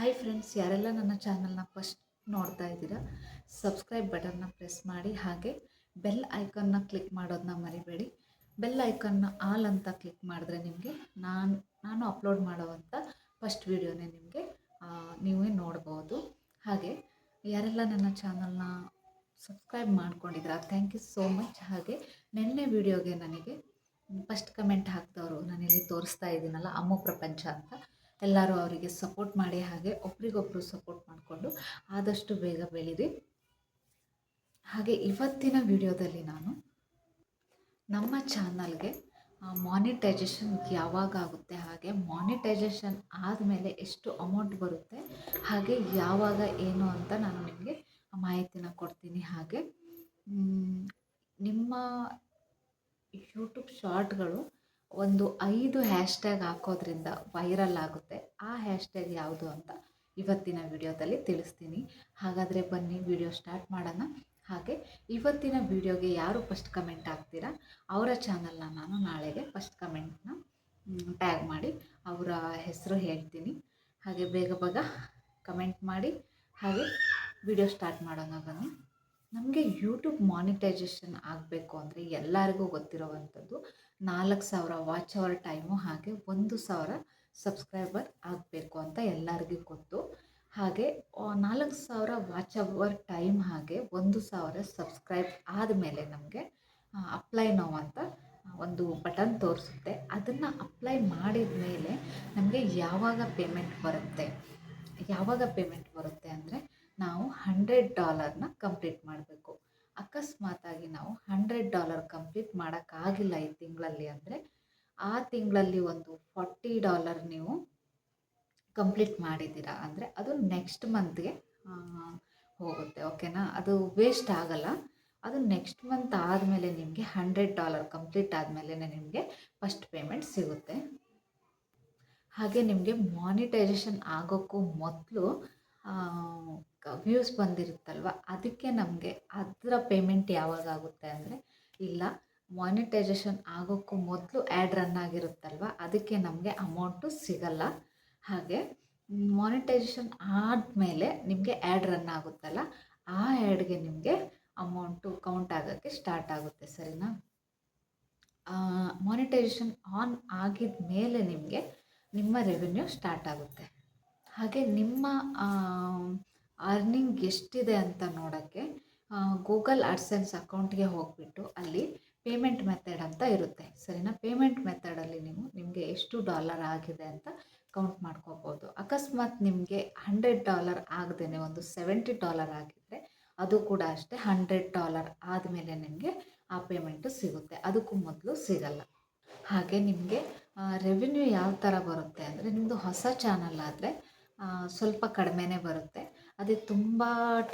Hi friends ಯಾರೆಲ್ಲ ನನ್ನ ಚಾನಲ್ನ ಫಸ್ಟ್ ನೋಡ್ತಾ ಇದ್ದೀರಾ ಸಬ್ಸ್ಕ್ರೈಬ್ ಬಟನ್ನ ಪ್ರೆಸ್ ಮಾಡಿ, ಹಾಗೆ ಬೆಲ್ ಐಕನ್ನ ಕ್ಲಿಕ್ ಮಾಡೋದನ್ನ ಮರಿಬೇಡಿ. ಬೆಲ್ ಐಕನ್ನ ಆಲ್ ಅಂತ ಕ್ಲಿಕ್ ಮಾಡಿದ್ರೆ ನಿಮಗೆ ನಾನು ನಾನು ಅಪ್ಲೋಡ್ ಮಾಡೋವಂಥ ಫಸ್ಟ್ ವೀಡಿಯೋನೇ ನಿಮಗೆ ನೀವೇ ನೋಡ್ಬೋದು. ಹಾಗೆ ಯಾರೆಲ್ಲ ನನ್ನ ಚಾನಲ್ನ ಸಬ್ಸ್ಕ್ರೈಬ್ ಮಾಡ್ಕೊಂಡಿದ್ದೀರಾ ಥ್ಯಾಂಕ್ ಯು ಸೋ ಮಚ್ ಹಾಗೆ ನಿನ್ನೆ ವೀಡಿಯೋಗೆ ನನಗೆ ಫಸ್ಟ್ ಕಮೆಂಟ್ ಹಾಕ್ದವರು ನಾನಿಲ್ಲಿ ತೋರಿಸ್ತಾ ಇದ್ದೀನಲ್ಲ, ಅಮ್ಮು ಪ್ರಪಂಚ ಅಂತ. ಎಲ್ಲರೂ ಅವರಿಗೆ ಸಪೋರ್ಟ್ ಮಾಡಿ ಹಾಗೆ ಒಬ್ರಿಗೊಬ್ರು ಸಪೋರ್ಟ್ ಮಾಡಿಕೊಂಡು ಆದಷ್ಟು ಬೇಗ ಬೆಳೀರಿ. ಹಾಗೆ ಇವತ್ತಿನ ವಿಡಿಯೋದಲ್ಲಿ ನಾನು ನಮ್ಮ ಚಾನಲ್ಗೆ ಮಾನಿಟೈಜೇಷನ್ ಯಾವಾಗ ಆಗುತ್ತೆ, ಹಾಗೆ ಮಾನಿಟೈಜೇಷನ್ ಆದಮೇಲೆ ಎಷ್ಟು ಅಮೌಂಟ್ ಬರುತ್ತೆ, ಹಾಗೆ ಯಾವಾಗ ಏನು ಅಂತ ನಾನು ನಿಮಗೆ ಮಾಹಿತಿನ ಕೊಡ್ತೀನಿ. ಹಾಗೆ ನಿಮ್ಮ ಯೂಟ್ಯೂಬ್ ಶಾರ್ಟ್ಗಳು ಒಂದು ಐದು ಹ್ಯಾಶ್ಟ್ಯಾಗ್ ಹಾಕೋದ್ರಿಂದ ವೈರಲ್ ಆಗುತ್ತೆ. ಆ ಹ್ಯಾಶ್ಟ್ಯಾಗ್ ಯಾವುದು ಅಂತ ಇವತ್ತಿನ ವಿಡಿಯೋದಲ್ಲಿ ತಿಳಿಸ್ತೀನಿ. ಹಾಗಾದರೆ ಬನ್ನಿ, ವಿಡಿಯೋ ಸ್ಟಾರ್ಟ್ ಮಾಡೋಣ. ಹಾಗೆ, ಇವತ್ತಿನ ವಿಡಿಯೋಗೆ ಯಾರು ಫಸ್ಟ್ ಕಮೆಂಟ್ ಹಾಕ್ತೀರಾ? ಅವರ ಚಾನಲ್ನ ನಾನು ನಾಳೆಗೆ ಫಸ್ಟ್ ಕಮೆಂಟ್ನ ಟ್ಯಾಗ್ ಮಾಡಿ ಅವರ ಹೆಸರು ಹೇಳ್ತೀನಿ. ಹಾಗೆ ಬೇಗ ಬೇಗ ಕಮೆಂಟ್ ಮಾಡಿ. ಹಾಗೆ ವಿಡಿಯೋ ಸ್ಟಾರ್ಟ್ ಮಾಡೋಣ ಬನ್ನಿ. ನಮಗೆ ಯೂಟ್ಯೂಬ್ ಮಾನಿಟೈಸೇಷನ್ ಆಗಬೇಕು ಅಂದರೆ ಎಲ್ಲರಿಗೂ ಗೊತ್ತಿರೋವಂಥದ್ದು ನಾಲ್ಕು ಸಾವಿರ ವಾಚ್ ಅವರ್ ಟೈಮು ಹಾಗೆ ಒಂದು ಸಾವಿರ ಸಬ್ಸ್ಕ್ರೈಬರ್ ಆಗಬೇಕು ಅಂತ ಎಲ್ಲರಿಗೂ ಗೊತ್ತು. ಹಾಗೆ ನಾಲ್ಕು ಸಾವಿರ ವಾಚ್ ಅವರ್ ಟೈಮ್ ಹಾಗೆ ಒಂದು ಸಾವಿರ ಸಬ್ಸ್ಕ್ರೈಬ್ ಆದಮೇಲೆ ನಮಗೆ ಅಪ್ಲೈ ನೋವು ಅಂತ ಒಂದು ಬಟನ್ ತೋರಿಸುತ್ತೆ. ಅದನ್ನು ಅಪ್ಲೈ ಮಾಡಿದ ಮೇಲೆ ನಮಗೆ ಯಾವಾಗ ಪೇಮೆಂಟ್ ಬರುತ್ತೆ? ಯಾವಾಗ ಪೇಮೆಂಟ್ ಬರುತ್ತೆ ಅಂದರೆ ನಾವು ಹಂಡ್ರೆಡ್ ಡಾಲರ್ನ ಕಂಪ್ಲೀಟ್ ಮಾಡಬೇಕು. ಅಕಸ್ಮಾತಾಗಿ ನಾವು ಹಂಡ್ರೆಡ್ ಡಾಲರ್ ಕಂಪ್ಲೀಟ್ ಮಾಡೋಕ್ಕಾಗಿಲ್ಲ ಈ ತಿಂಗಳಲ್ಲಿ ಅಂದರೆ, ಆ ತಿಂಗಳಲ್ಲಿ ಒಂದು ಫಾರ್ಟಿ ಡಾಲರ್ ನೀವು ಕಂಪ್ಲೀಟ್ ಮಾಡಿದ್ದೀರಾ ಅಂದರೆ ಅದು ನೆಕ್ಸ್ಟ್ ಮಂತ್ಗೆ ಹೋಗುತ್ತೆ ಓಕೆನಾ ಅದು ವೇಸ್ಟ್ ಆಗಲ್ಲ. ಅದು ನೆಕ್ಸ್ಟ್ ಮಂತ್ ಆದಮೇಲೆ ನಿಮಗೆ ಹಂಡ್ರೆಡ್ ಡಾಲರ್ ಕಂಪ್ಲೀಟ್ ಆದಮೇಲೆ ನಿಮಗೆ ಫಸ್ಟ್ ಪೇಮೆಂಟ್ ಸಿಗುತ್ತೆ. ಹಾಗೆ ನಿಮಗೆ ಮಾನಿಟೈಸೇಷನ್ ಆಗೋಕ್ಕೂ ಮೊದಲು ವ್ಯೂಸ್ ಬಂದಿರುತ್ತಲ್ವ? ಅದಕ್ಕೆ ನಮಗೆ ಅದರ ಪೇಮೆಂಟ್ ಯಾವಾಗ ಆಗುತ್ತೆ ಅಂದರೆ, ಇಲ್ಲ ಮಾನಿಟೈಸೇಷನ್ ಆಗೋಕ್ಕೂ ಮೊದಲು ಆ್ಯಡ್ ರನ್ ಆಗಿರುತ್ತಲ್ವ? ಅದಕ್ಕೆ ನಮಗೆ ಅಮೌಂಟು ಸಿಗಲ್ಲ. ಹಾಗೆ ಮಾನಿಟೈಸೇಷನ್ ಆದಮೇಲೆ ನಿಮಗೆ ಆ್ಯಡ್ ರನ್ ಆಗುತ್ತಲ್ಲ, ಆ ಆ್ಯಡ್ಗೆ ನಿಮಗೆ ಅಮೌಂಟು ಕೌಂಟ್ ಆಗೋಕ್ಕೆ ಸ್ಟಾರ್ಟ್ ಆಗುತ್ತೆ, ಸರಿನಾ? ಮಾನಿಟೈಸೇಷನ್ ಆನ್ ಆಗಿದ ಮೇಲೆ ನಿಮಗೆ ನಿಮ್ಮ ರೆವಿನ್ಯೂ ಸ್ಟಾರ್ಟ್ ಆಗುತ್ತೆ. ಹಾಗೆ ನಿಮ್ಮ ಅರ್ನಿಂಗ್ ಎಷ್ಟಿದೆ ಅಂತ ನೋಡೋಕ್ಕೆ ಗೂಗಲ್ ಅಡ್ಸೆನ್ಸ್ ಅಕೌಂಟ್ಗೆ ಹೋಗಿಬಿಟ್ಟು ಅಲ್ಲಿ ಪೇಮೆಂಟ್ ಮೆಥಡ್ ಅಂತ ಇರುತ್ತೆ. ಸರಿನಾ? ಪೇಮೆಂಟ್ ಮೆಥಡಲ್ಲಿ ನೀವು ನಿಮಗೆ ಎಷ್ಟು ಡಾಲರ್ ಆಗಿದೆ ಅಂತ ಕೌಂಟ್ ಮಾಡ್ಕೋಬೋದು. ಅಕಸ್ಮಾತ್ ನಿಮಗೆ ಹಂಡ್ರೆಡ್ ಡಾಲರ್ ಆಗದೇ ಒಂದು ಸೆವೆಂಟಿ ಡಾಲರ್ ಆಗಿದ್ದರೆ ಅದು ಕೂಡ ಅಷ್ಟೇ ಹಂಡ್ರೆಡ್ ಡಾಲರ್ ಆದಮೇಲೆ ನಿಮಗೆ ಆ ಪೇಮೆಂಟು ಸಿಗುತ್ತೆ. ಅದಕ್ಕೂ ಮೊದಲು ಸಿಗಲ್ಲ. ಹಾಗೆ ನಿಮಗೆ ರೆವಿನ್ಯೂ ಯಾವ ಥರ ಬರುತ್ತೆ ಅಂದರೆ ನಿಮ್ಮದು ಹೊಸ ಚಾನಲ್ ಆದರೆ ಸ್ವಲ್ಪ ಕಡಿಮೆನೇ ಬರುತ್ತೆ. ಅದೇ ತುಂಬ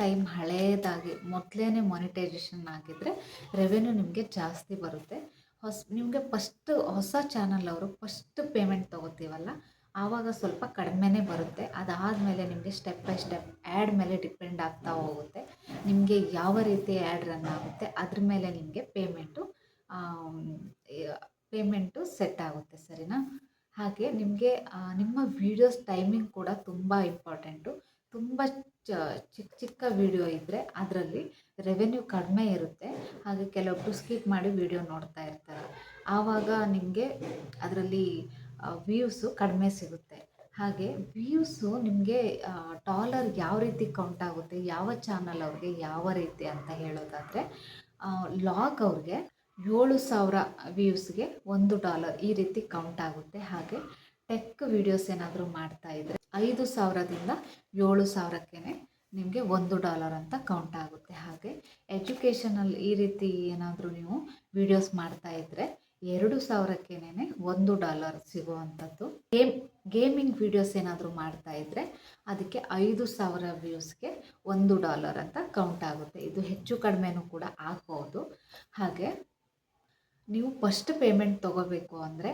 ಟೈಮ್ ಹಳೇದಾಗಿ ಮೊದಲೇ ಮಾನಿಟೈಸೇಷನ್ ಆಗಿದ್ದರೆ ರೆವೆನ್ಯೂ ನಿಮಗೆ ಜಾಸ್ತಿ ಬರುತ್ತೆ. ಹೊಸ, ನಿಮಗೆ ಫಸ್ಟ್ ಹೊಸ ಚಾನಲ್ ಅವರು ಫಸ್ಟ್ ಪೇಮೆಂಟ್ ತೊಗೋತೀವಲ್ಲ, ಆವಾಗ ಸ್ವಲ್ಪ ಕಡಿಮೆನೇ ಬರುತ್ತೆ. ಅದಾದಮೇಲೆ ನಿಮಗೆ ಸ್ಟೆಪ್ ಬೈ ಸ್ಟೆಪ್ ಆ್ಯಡ್ ಮೇಲೆ ಡಿಪೆಂಡ್ ಆಗ್ತಾ ಹೋಗುತ್ತೆ. ನಿಮಗೆ ಯಾವ ರೀತಿ ಆ್ಯಡ್ ರನ್ ಆಗುತ್ತೆ, ಅದ್ರ ಮೇಲೆ ನಿಮಗೆ ಪೇಮೆಂಟು ಪೇಮೆಂಟು ಸೆಟ್ ಆಗುತ್ತೆ, ಸರಿನಾ? ಹಾಗೆ ನಿಮಗೆ ನಿಮ್ಮ ವೀಡಿಯೋಸ್ ಟೈಮಿಂಗ್ ಕೂಡ ತುಂಬ ಇಂಪಾರ್ಟೆಂಟು ತುಂಬ ಚಿಕ್ಕ ಚಿಕ್ಕ ವಿಡಿಯೋ ಇದ್ದರೆ ಅದರಲ್ಲಿ ರೆವೆನ್ಯೂ ಕಡಿಮೆ ಇರುತ್ತೆ. ಹಾಗೆ ಕೆಲವೊಬ್ಬರು ಸ್ಕಿಪ್ ಮಾಡಿ ವೀಡಿಯೋ ನೋಡ್ತಾ ಇರ್ತಾರೆ. ಆವಾಗ ನಿಮಗೆ ಅದರಲ್ಲಿ ವ್ಯೂಸು ಕಡಿಮೆ ಸಿಗುತ್ತೆ. ಹಾಗೆ ವ್ಯೂಸು ನಿಮಗೆ ಡಾಲರ್ ಯಾವ ರೀತಿ ಕೌಂಟ್ ಆಗುತ್ತೆ, ಯಾವ ಚಾನಲ್ ಅವ್ರಿಗೆ ಯಾವ ರೀತಿ ಅಂತ ಹೇಳೋದಾದರೆ ಲಾಗ್ ಅವ್ರಿಗೆ ಏಳು ಸಾವಿರ ವ್ಯೂಸ್ಗೆ ಒಂದು ಡಾಲರ್ ಈ ರೀತಿ ಕೌಂಟ್ ಆಗುತ್ತೆ. ಹಾಗೆ ಟೆಕ್ ವಿಡಿಯೋಸ್ ಏನಾದರೂ ಮಾಡ್ತಾ ಇದ್ರೆ ಐದು ಸಾವಿರದಿಂದ ಏಳು ಸಾವಿರಕ್ಕೆ ನಿಮಗೆ ಒಂದು ಡಾಲರ್ ಅಂತ ಕೌಂಟ್ ಆಗುತ್ತೆ. ಹಾಗೆ ಎಜುಕೇಷನಲ್ಲಿ ಈ ರೀತಿ ಏನಾದರೂ ನೀವು ವಿಡಿಯೋಸ್ ಮಾಡ್ತಾ ಇದ್ರೆ ಎರಡು ಸಾವಿರಕ್ಕೇನೆ ಒಂದು ಡಾಲರ್ ಸಿಗುವಂಥದ್ದು. ಗೇಮ್ ಗೇಮಿಂಗ್ ವಿಡಿಯೋಸ್ ಏನಾದರೂ ಮಾಡ್ತಾ ಇದ್ರೆ ಅದಕ್ಕೆ ಐದು ಸಾವಿರ ವ್ಯೂಸ್ಗೆ ಒಂದು ಡಾಲರ್ ಅಂತ ಕೌಂಟ್ ಆಗುತ್ತೆ. ಇದು ಹೆಚ್ಚು ಕಡಿಮೆನೂ ಕೂಡ ಆಗ್ಬೋದು. ಹಾಗೆ ನೀವು ಫಸ್ಟ್ ಪೇಮೆಂಟ್ ತೊಗೋಬೇಕು ಅಂದರೆ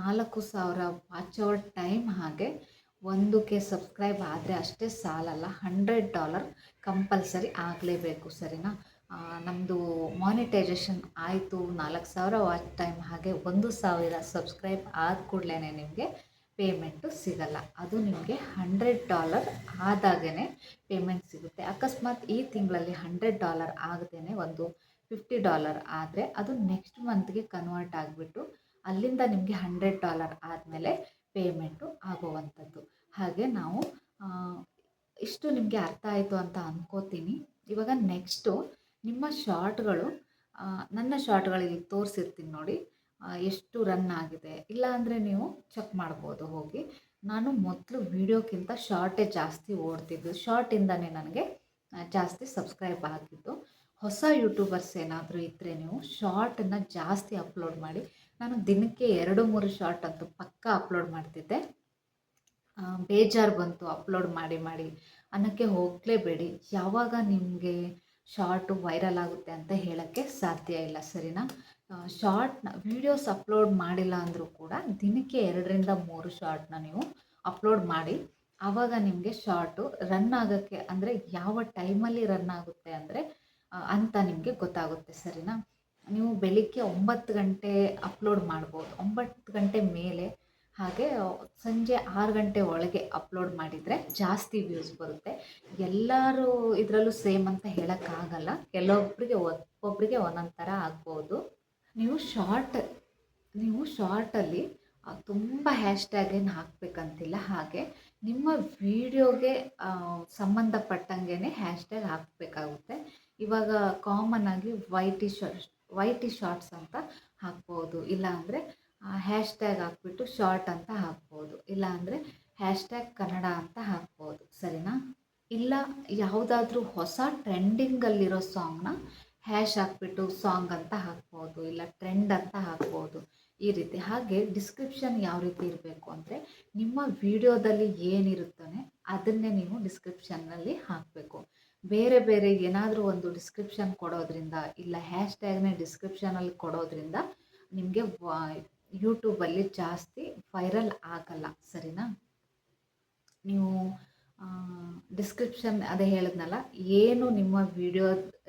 ನಾಲ್ಕು ಸಾವಿರ ವಾಚ್ ಅವರ್ ಟೈಮ್ ಹಾಗೆ ಒಂದು ಸಬ್ಸ್ಕ್ರೈಬ್ ಆದರೆ ಅಷ್ಟೇ ಸಾಲಲ್ಲ ಹಂಡ್ರೆಡ್ ಡಾಲರ್ ಕಂಪಲ್ಸರಿ ಆಗಲೇಬೇಕು ಸರಿನಾ? ನಮ್ಮದು ಮಾನಿಟೈಸೇಷನ್ ಆಯಿತು, ನಾಲ್ಕು ಸಾವಿರ ವಾಚ್ ಟೈಮ್ ಹಾಗೆ ಒಂದು ಸಾವಿರ ಸಬ್ಸ್ಕ್ರೈಬ್ ಆದ ಕೂಡಲೇ ನಿಮಗೆ ಪೇಮೆಂಟು ಸಿಗಲ್ಲ. ಅದು ನಿಮಗೆ ಹಂಡ್ರೆಡ್ ಡಾಲರ್ ಆದಾಗೇ ಪೇಮೆಂಟ್ ಸಿಗುತ್ತೆ. ಅಕಸ್ಮಾತ್ ಈ ತಿಂಗಳಲ್ಲಿ ಹಂಡ್ರೆಡ್ ಡಾಲರ್ ಆಗದೇ ಒಂದು ಫಿಫ್ಟಿ ಡಾಲರ್ ಆದರೆ ಅದು ನೆಕ್ಸ್ಟ್ ಮಂತ್ಗೆ ಕನ್ವರ್ಟ್ ಆಗಿಬಿಟ್ಟು ಅಲ್ಲಿಂದ ನಿಮಗೆ ಹಂಡ್ರೆಡ್ ಡಾಲರ್ ಆದಮೇಲೆ ಪೇಮೆಂಟು ಆಗುವಂಥದ್ದು. ಹಾಗೆ ನಾವು ಇಷ್ಟು ನಿಮಗೆ ಅರ್ಥ ಆಯಿತು ಅಂತ ಅಂದ್ಕೋತೀನಿ ಇವಾಗ ನೆಕ್ಸ್ಟು ನಿಮ್ಮ ಶಾರ್ಟ್ಗಳು ನನ್ನ ಶಾರ್ಟ್ಗಳು ಇಲ್ಲಿ ತೋರಿಸಿರ್ತೀನಿ ನೋಡಿ. ಎಷ್ಟು ರನ್ ಆಗಿದೆ. ಇಲ್ಲ ಅಂದರೆ ನೀವು ಚೆಕ್ ಮಾಡ್ಬೋದು ಹೋಗಿ. ನಾನು ಮೊದಲು ವೀಡಿಯೋಕ್ಕಿಂತ ಶಾರ್ಟೇ ಜಾಸ್ತಿ ಓಡ್ತಿದ್ದು. ಶಾರ್ಟಿಂದನೇ ನನಗೆ ಜಾಸ್ತಿ ಸಬ್ಸ್ಕ್ರೈಬ್ ಆಗಿದ್ದು. ಹೊಸ ಯೂಟ್ಯೂಬರ್ಸ್ ಏನಾದರೂ ಇದ್ದರೆ ನೀವು ಶಾರ್ಟನ್ನು ಜಾಸ್ತಿ ಅಪ್ಲೋಡ್ ಮಾಡಿ. ನಾನು ದಿನಕ್ಕೆ ಎರಡು, ಮೂರು ಶಾರ್ಟ್ ಅಂತೂ ಪಕ್ಕಾ ಅಪ್ಲೋಡ್ ಮಾಡ್ತಿದ್ದೆ. ಬೇಜಾರು ಬಂತು ಅಪ್ಲೋಡ್ ಮಾಡಿ ಮಾಡಿ. ಅನ್ನೋಕ್ಕೆ ಹೋಗಲೇಬೇಡಿ. ಯಾವಾಗ ನಿಮಗೆ ಶಾರ್ಟು ವೈರಲ್ ಆಗುತ್ತೆ ಅಂತ ಹೇಳೋಕ್ಕೆ ಸಾಧ್ಯ ಇಲ್ಲ, ಸರಿನಾ? ಶಾರ್ಟ್ನ, ವೀಡಿಯೋಸ್ ಅಪ್ಲೋಡ್ ಮಾಡಿಲ್ಲ ಅಂದರೂ ಕೂಡ ದಿನಕ್ಕೆ ಎರಡರಿಂದ ಮೂರು ಶಾರ್ಟ್ನ ನೀವು ಅಪ್ಲೋಡ್ ಮಾಡಿ. ಆವಾಗ ನಿಮಗೆ ಶಾರ್ಟು ರನ್ ಆಗೋಕ್ಕೆ, ಅಂದರೆ ಯಾವ ಟೈಮಲ್ಲಿ ರನ್ ಆಗುತ್ತೆ ಅಂದರೆ ಅಂತ ನಿಮಗೆ ಗೊತ್ತಾಗುತ್ತೆ, ಸರಿನಾ? ನೀವು ಬೆಳಿಗ್ಗೆ ಒಂಬತ್ತು ಗಂಟೆ ಅಪ್ಲೋಡ್ ಮಾಡ್ಬೋದು. ಒಂಬತ್ತು ಗಂಟೆ ಮೇಲೆ ಹಾಗೆ ಸಂಜೆ ಆರು ಗಂಟೆ ಒಳಗೆ ಅಪ್ಲೋಡ್ ಮಾಡಿದರೆ ಜಾಸ್ತಿ ವ್ಯೂಸ್ ಬರುತ್ತೆ. ಎಲ್ಲರೂ ಇದರಲ್ಲೂ ಸೇಮ್ ಅಂತ ಹೇಳೋಕ್ಕಾಗಲ್ಲ. ಕೆಲವೊಬ್ಬರಿಗೆ ಒಬ್ಬೊಬ್ಬರಿಗೆ ಒಂದೊಂದು ಥರ ಆಗ್ಬೋದು. ನೀವು ಶಾರ್ಟ್ ನೀವು ಶಾರ್ಟಲ್ಲಿ ತುಂಬ ಹ್ಯಾಶ್ಟ್ಯಾಗ್ ಏನು ಹಾಕಬೇಕಂತಿಲ್ಲ. ಹಾಗೆ ನಿಮ್ಮ ವಿಡಿಯೋಗೆ ಸಂಬಂಧಪಟ್ಟಂಗೆ ಹ್ಯಾಶ್ ಟ್ಯಾಗ್ ಹಾಕಬೇಕಾಗುತ್ತೆ. ಇವಾಗ ಕಾಮನ್ ಆಗಿ ವೈಟಿ ಶರ್ಟ್ ವೈಟಿ ಶಾರ್ಟ್ಸ್ ಅಂತ ಹಾಕ್ಬೋದು. ಇಲ್ಲ ಅಂದರೆ ಹ್ಯಾಶ್ಟ್ಯಾಗ್ ಹಾಕ್ಬಿಟ್ಟು ಶಾರ್ಟ್ ಅಂತ ಹಾಕ್ಬೋದು. ಇಲ್ಲ ಅಂದರೆ ಹ್ಯಾಶ್ಟ್ಯಾಗ್ ಕನ್ನಡ ಅಂತ ಹಾಕ್ಬೋದು. ಸರಿನಾ? ಇಲ್ಲ, ಯಾವುದಾದ್ರೂ ಹೊಸ ಟ್ರೆಂಡಿಂಗಲ್ಲಿರೋ ಸಾಂಗ್ನ ಹ್ಯಾಶ್ ಹಾಕ್ಬಿಟ್ಟು ಸಾಂಗ್ ಅಂತ ಹಾಕ್ಬೋದು. ಇಲ್ಲ ಟ್ರೆಂಡ್ ಅಂತ ಹಾಕ್ಬೋದು. ಈ ರೀತಿ. ಹಾಗೆ ಡಿಸ್ಕ್ರಿಪ್ಷನ್ ಯಾವ ರೀತಿ ಇರಬೇಕು ಅಂದರೆ, ನಿಮ್ಮ ವಿಡಿಯೋದಲ್ಲಿ ಏನಿರುತ್ತಾನೆ ಅದನ್ನೇ ನೀವು ಡಿಸ್ಕ್ರಿಪ್ಷನ್ನಲ್ಲಿ ಹಾಕಬೇಕು ಬೇರೆ ಬೇರೆ ಏನಾದರೂ ಒಂದು ಡಿಸ್ಕ್ರಿಪ್ಷನ್ ಕೊಡೋದ್ರಿಂದ ಇಲ್ಲ ಹ್ಯಾಶ್ ಟ್ಯಾಗ್ನೇ ಡಿಸ್ಕ್ರಿಪ್ಷನಲ್ಲಿ ಕೊಡೋದ್ರಿಂದ ನಿಮಗೆ ಯೂಟ್ಯೂಬಲ್ಲಿ ಜಾಸ್ತಿ ವೈರಲ್ ಆಗಲ್ಲ, ಸರಿನಾ? ನೀವು ಡಿಸ್ಕ್ರಿಪ್ಷನ್ ಅದೇ ಹೇಳಿದ್ನಲ್ಲ, ಏನು ನಿಮ್ಮ ವಿಡಿಯೋ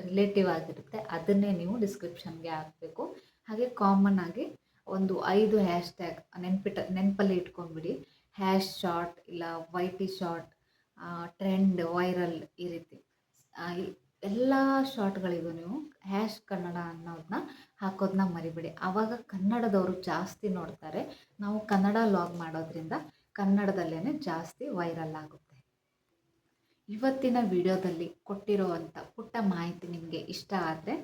ರಿಲೇಟಿವ್ ಆಗಿರುತ್ತೆ ಅದನ್ನೇ ನೀವು ಡಿಸ್ಕ್ರಿಪ್ಷನ್ಗೆ ಹಾಕಬೇಕು. ಹಾಗೆ ಕಾಮನ್ ಆಗಿ ಒಂದು ಐದು ಹ್ಯಾಶ್ ಟ್ಯಾಗ್ ನೆನ್ಪಿಟ್ಟ, ನೆನಪಲ್ಲಿ ಇಟ್ಕೊಂಡ್ಬಿಡಿ. ಹ್ಯಾಶ್ ಶಾರ್ಟ್ ಇಲ್ಲ ವೈಟಿ ಶಾರ್ಟ್ ಟ್ರೆಂಡ್ ವೈರಲ್ ಈ ರೀತಿ. ಎಲ್ಲ ಶಾರ್ಟ್ಗಳಿಗೂ ನೀವು ಹ್ಯಾಶ್ ಕನ್ನಡ ಅನ್ನೋದನ್ನ ಹಾಕೋದನ್ನ ಮರಿಬೇಡಿ. ಆವಾಗ ಕನ್ನಡದವರು ಜಾಸ್ತಿ ನೋಡ್ತಾರೆ. ನಾವು ಕನ್ನಡ ಲಾಗ್ ಮಾಡೋದ್ರಿಂದ ಕನ್ನಡದಲ್ಲೇ ಜಾಸ್ತಿ ವೈರಲ್ ಆಗುತ್ತೆ. ಇವತ್ತಿನ ವಿಡಿಯೋದಲ್ಲಿ ಕೊಟ್ಟಿರೋವಂಥ ಪುಟ್ಟ ಮಾಹಿತಿ ನಿಮಗೆ ಇಷ್ಟ ಆದರೆ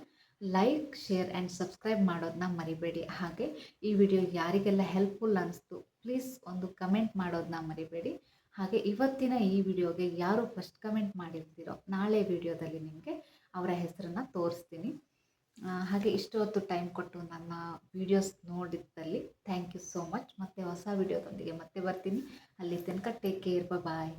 ಲೈಕ್ ಶೇರ್ ಆ್ಯಂಡ್ ಸಬ್ಸ್ಕ್ರೈಬ್ ಮಾಡೋದನ್ನ ಮರಿಬೇಡಿ. ಹಾಗೆ ಈ ವಿಡಿಯೋ ಯಾರಿಗೆಲ್ಲ ಹೆಲ್ಪ್ಫುಲ್ ಅನ್ನಿಸ್ತು ಪ್ಲೀಸ್ ಒಂದು ಕಮೆಂಟ್ ಮಾಡೋದನ್ನ ಮರಿಬೇಡಿ. ಹಾಗೆ ಇವತ್ತಿನ ಈ ವಿಡಿಯೋಗೆ ಯಾರು ಫಸ್ಟ್ ಕಮೆಂಟ್ ಮಾಡಿರ್ತೀರೋ ನಾಳೆ ವಿಡಿಯೋದಲ್ಲಿ ನಿಮಗೆ ಅವರ ಹೆಸರನ್ನು ತೋರಿಸ್ತೀನಿ. ಹಾಗೆ ಇಷ್ಟು ಹೊತ್ತು ಟೈಮ್ ಕೊಟ್ಟು ನನ್ನ ವಿಡಿಯೋಸ್ ನೋಡಿದ್ದಲ್ಲಿ ಥ್ಯಾಂಕ್ ಯು ಸೋ ಮಚ್ ಮತ್ತೆ ಹೊಸ ವಿಡಿಯೋದೊಂದಿಗೆ ಮತ್ತೆ ಬರ್ತೀನಿ. ಅಲ್ಲಿ ತನಕ ಟೇಕ್ ಕೇರ್ ಬಾಯ್